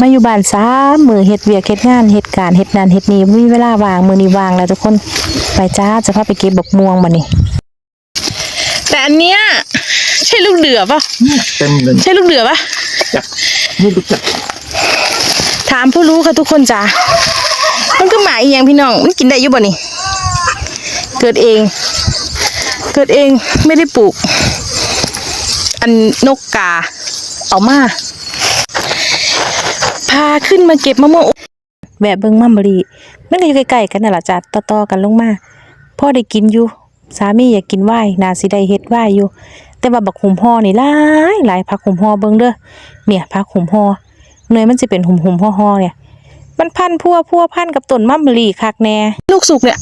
มาอยู่บ้านสามมือเฮ็ดเวียกเฮ็ดงานเฮ็ดการเฮ็ดนั่นเฮ็ดนี่บ่มีเวลาว่างมือนี้ว่างแล้วทุกคนไปจ้าจะพาไปเก็บบักม่วงบัดนี้แต่อันเนี้ยใช่ลูกเดือปะเต็มเลยใช่ลูกเดือปะจักไม่รู้จักถามผู้รู้ค่ะทุกคนจ้ามันก็หมายอหย่างพี่น้องมันกินได้อยู่บ่นี่เกิดเอง เกิดเองไม่ได้ปลูก อันนกกา เอามา พาขึ้นมาเก็บมะม่วงแวะเบิ่งมัมบรีมันก็อยู่ใกล้ๆกันน่ะล่ะจ้ะต่อๆกันลงมาพ่อได้กินอยู่ สามีอยากกินว่ายนาสิได้เฮ็ดว่ายอยู่ แต่ว่าบักหุมห่อนี่หลายหลายผักหุมห่อเบิ่งเด้อเนี่ยผักหุมห่อหน่วยมันสิเป็นหุมหุมๆห่อๆเนี่ย มันพันพัวพัวพันกับต้นมัมบรีคักแน่ลูกสุกเนี่ย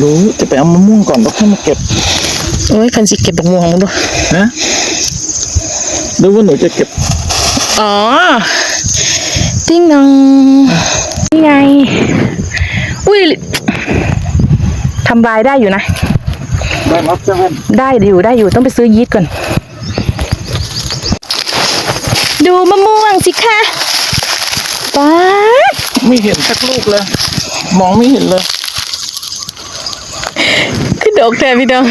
รู้จะไปเอามะม่วงก่อนแล้วค่อยมาเก็บโอ้ยคันสิเก็บบักม่วงมึงดูนะหรือว่าหนูจะเก็บ อ๋อ ติ้งนองนี่ไง อุ้ยทำลายได้อยู่นะ ได้รับเซเว่นได้อยู่ได้อยู่ต้องไปซื้อยีสต์ก่อน ดูมะม่วงสิคะป๊าดไม่เห็นสักลูกเลย มองไม่เห็นเลย คือดอกแทนพี่ดอง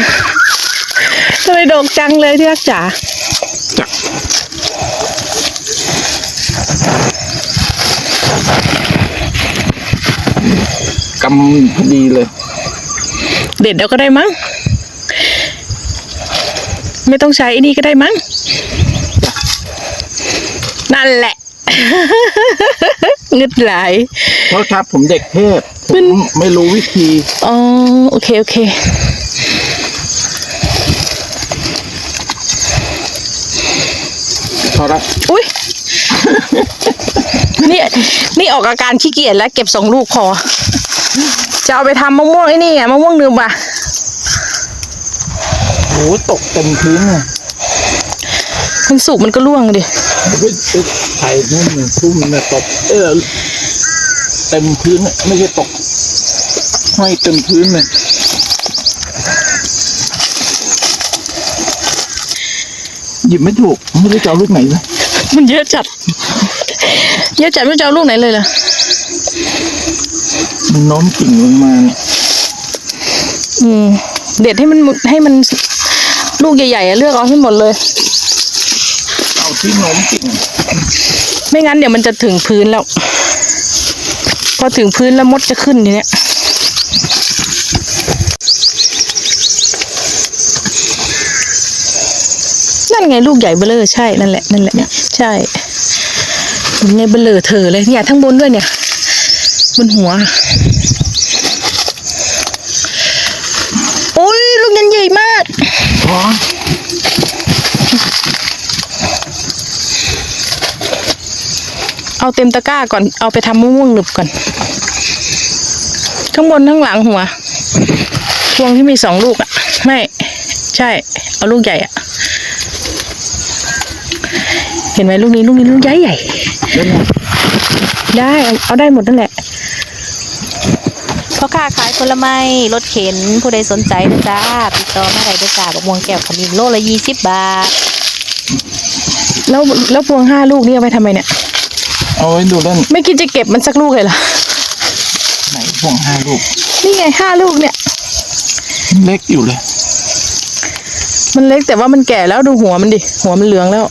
ทำไมดอกจังเลยที่รักจ๋า กำพอดีเลย เด็ดเดี๋ยวก็ได้มั้ง ไม่ต้องใช้ไอ้นี่ก็ได้มั้ง นั่นแหละเงึดไหลายเพราะครับผมเด็กเทพผมไม่รู้วิธี อ๋อ โอเค โอเคพอละอุ้ย นี่นี่ออกอาการขี้เกียจแล้ว เก็บสองลูกพอ จะเอาไปทำมะม่วงไอ้นี่ไงมะม่วงนืมว่ะโหตกเต็มพื้นเลยมันสุกมันก็ร่วงดิไปไปไข่นู่นทุ่มเนี่ยตกเออเต็มพื้นน่ะไม่ใช่ตกห้อยเต็มพื้นเลยหยิบไม่ถูกไม่รู้จะเอาลูกไหนเลยมันเยอะจัด เยอะจัดไม่รู้จะเอาลูกไหนเลยล่ะมันโน้มกิ่งลงมาเนี่ยอืม เด็ดให้มันหมดให้มันลูกใหญ่ๆอะเลือกเอาให้หมดเลย เอาที่โน้มกิ่งไม่งั้นเดี๋ยวมันจะถึงพื้นแล้ว พอถึงพื้นแล้วมดจะขึ้นทีเนี้ยนั่นไงลูกใหญ่เบลอใช่นั่นแหละนั่นแหละ ใช่ ไงเบลอเธอเลยเนี่ยทั้งบนด้วยเนี่ย บนหัว โอ้ยลูกยันใหญ่มากอเอาเต็มตะกร้าก่อน เอาไปทำมะม่วงหนึบก่อน ข้างบนข้างหลังหัว พวงที่มีสองลูกอะไม่ ใช่ เอาลูกใหญ่อะเห็นไหมลูกนี้ลูกนี้ลูกใหญ่ใหญ่ แล้วเนี่ยได้เอาเอาได้หมดนั่นแหละพ่อค้าขายผลไม้รถเข็นผู้ใดสนใจนะจ้าติดต่อมาได้ด้วยจ้าบักม่วงแก้วขมิ้นโลละยี่สิบบาท แล้วแล้วพวงห้าลูกนี่เอาไปทำไมเนี่ยเอาไว้ดูเล่นไม่คิดจะเก็บมันสักลูกเลยเหรอไหนพวงห้าลูก นี่ไงห้าลูกเนี่ย เล็กอยู่เลย มันเล็กแต่ว่ามันแก่แล้วดูหัวมันดิหัวมันเหลืองแล้ว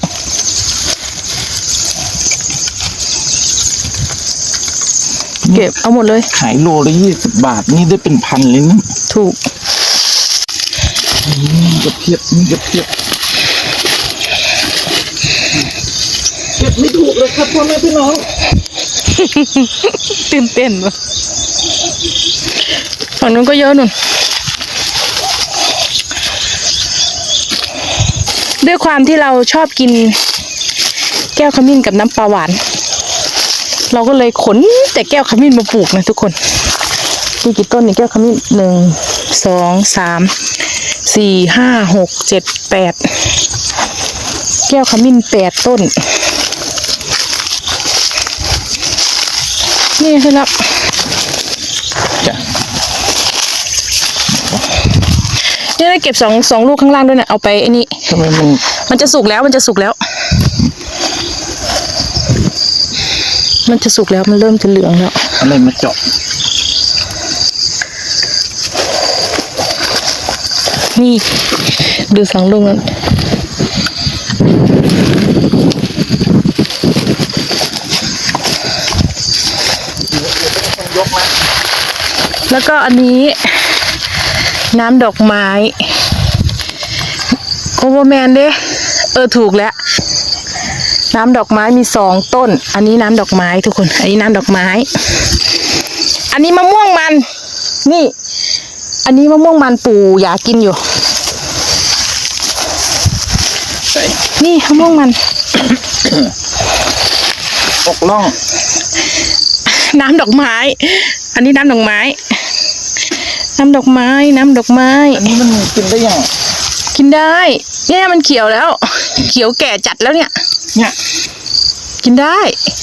เก็บเอาหมดเลย ขายโลละยี่สิบบาทนี่ได้เป็นพันเลยนะถูกนี่จะเพียบนี่จะเพียบเก็บไม่ถูกเลยครับพ่อแม่พี่น้อง ตื่นเต้นวะฝั่งนู้นก็เยอะนุ่น ด้วยความที่เราชอบกิน แก้วขมิ้นกับน้ำปลาหวาน เราก็เลยขนแต่แก้วขมิ้นมาปลูกนะทุกคนมีกี่ต้นนี่แก้วขมิ้นหนึ่งสองสามสี่ห้าหกเจ็ดแปดแก้วขมิ้นแปดต้น นี่คือแล้วจ้ะเนี่ยนะเก็บสองสองลูกข้างล่างด้วยนะเอาไปไอ้นี่ทำไมมันมันจะสุกแล้วมันจะสุกแล้ว มันจะสุกแล้วมันเริ่มจะเหลืองแล้วอะไรมาเจาะนี่ดูสองลูกนั้นยกมาแล้วก็อันนี้ น้ำดอกไม้ โอเวอร์แมนเด้ เออถูกแล้ว น้ำดอกไม้มีสองต้น อันนี้น้ำดอกไม้ทุกคน อันนี้น้ำดอกไม้ อันนี้มะม่วงมัน นี่ อันนี้มะม่วงมันปู่อยากกินอยู่ใส่นี่มะม่วงมันอกล่อง น้ำดอกไม้ อันนี้น้ำดอกไม้ น้ำดอกไม้ น้ำดอกไม้ อันนี้มันกินได้ยัง กินได้ เนี่ยมันเขียวแล้ว เขียวแก่จัดแล้วเนี่ย เนี่ย กินได้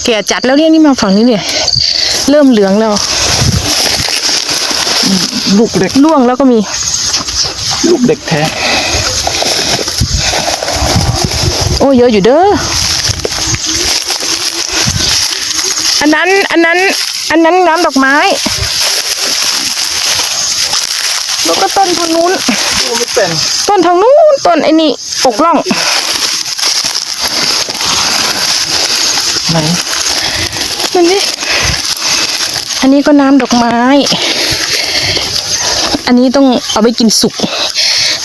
แก่จัดแล้วเนี่ยนี่มาฝั่งนี้เนี่ย เริ่มเหลืองแล้ว ลูกเล็กร่วงแล้วก็มี ลูกเด็กแท้ โอ้เยอะอยู่เด้อ อันนั้น อันนั้น อันนั้นน้ำดอกไม้ แล้วก็ต้นทางนู้น ดูไม่เป็น ต้นทางนู้น ต้นไอ้นี่อกล่อง ไหนนั่นดิอันนี้ก็น้ำดอกไม้ อันนี้ต้องเอาไปกินสุก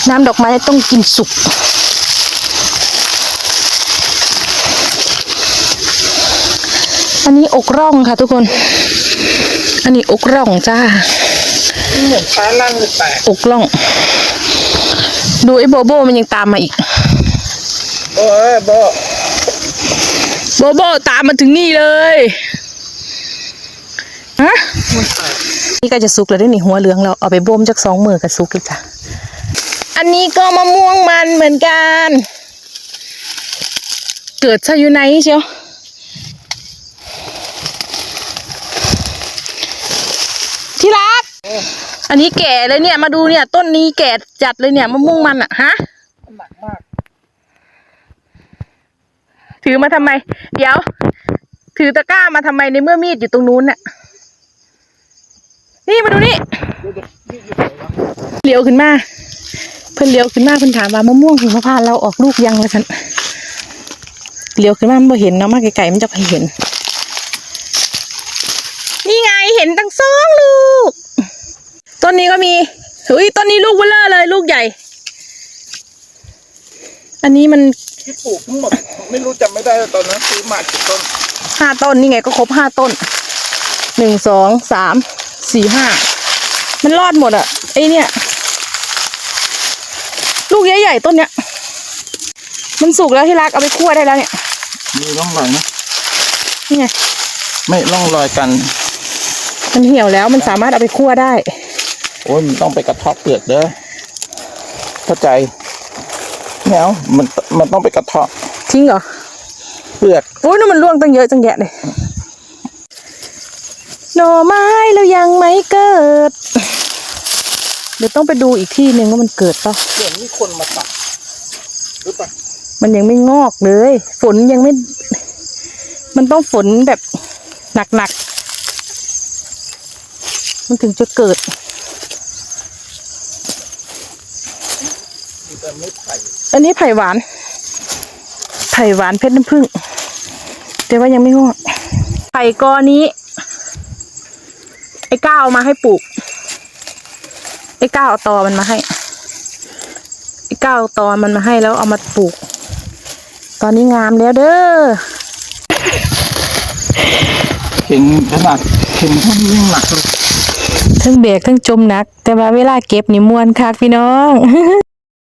น้ำดอกไม้ต้องกินสุก อันนี้อกร่องค่ะทุกคน อันนี้อกร่องจ้าเหมือนฟ้าลั่นหรือแตกอกล่อง ดูไอ้โบโบมันยังตามมาอีก โอ้ยโบ โบโบตามมาถึงนี่เลยฮะมันแตกนี่ก็จะสุกแล้วด้วยนี่หัวเหลืองเราเอาไปบ่มจากสองมือกับสุกเลยจ้ะอันนี้ก็มะม่วงมันเหมือนกัน เกิดซะอยู่ไหนเชียวที่รัก อันนี้แก่เลยเนี่ยมาดูเนี่ย ต้นนี้แก่จัดเลยเนี่ยมะม่วงมันอะฮะมันหนักมาก ถือมาทำไม เดี๋ยว ถือตะกร้ามาทำไมในเมื่อมีดอยู่ตรงนู้นน่ะ นี่มาดูนี่เลี้ยวขึ้นมา เพิ่นเลี้ยวขึ้นมาเพิ่นถามว่ามะม่วงหิมพานต์เราออกลูกยังเลยฉันเลี้ยวขึ้นมามันบ่เห็นเนาะมาไกลๆมันจะไปเห็น นี่ไงเห็นตั้งสองลูก ต้นนี้ก็มีเฮ้ยต้นนี้ลูกเบลอเลยลูกใหญ่ อันนี้มันที่ปลูกทั้งหมดไม่รู้จำไม่ได้แล้วตอนนั้นซื้อมากี่ต้นห้าต้นนี่ไงก็ครบห้าต้นหนึ่งสองสามสี่ห้ามันรอดหมดอะไอเนี่ย ลูกใหญ่ๆต้นเนี้ย มันสุกแล้วที่รักเอาไปคั่วได้แล้วเนี่ยมีร่องรอยไหมนี่ไงไม่ร่องรอยกัน มันเหี่ยวแล้วมันสามารถเอาไปคั่วได้ โอ้ยมันต้องไปกระเทาะเปลือกเด้อเข้าใจ ไม่เอามันมันต้องไปกระเทาะทิ้งเหรอเปลือกโอ้ยนู่นมันร่วงตั้งเยอะจังแยะเลยหน่อไม้แล้วยังไม่เกิด เดี๋ยวต้องไปดูอีกที่หนึ่งว่ามันเกิดปะเห็นมีคนมาตัดหรือเปล่ามันยังไม่งอกเลย ฝนยังไม่ มันต้องฝนแบบหนักๆมันถึงจะเกิด แต่ไม่ไผ่ อันนี้ไผ่หวาน ไผ่หวานเพชรน้ำผึ้งแต่ว่ายังไม่งอกไผ่กอนี้ ไอ้ก้าวเอามาให้ปลูก ไอ้ก้าวเอาตอมันมาให้ ไอ้ก้าวเอาตอมันมาให้แล้วเอามาปลูก ตอนนี้งามแล้วเด้อเข่งขนาดเข่งเท่านี้ยังหนักเลยทั้งเบรกทั้งจมหนัก แต่ว่าเวลาเก็บนี่มวนคักพี่น้อง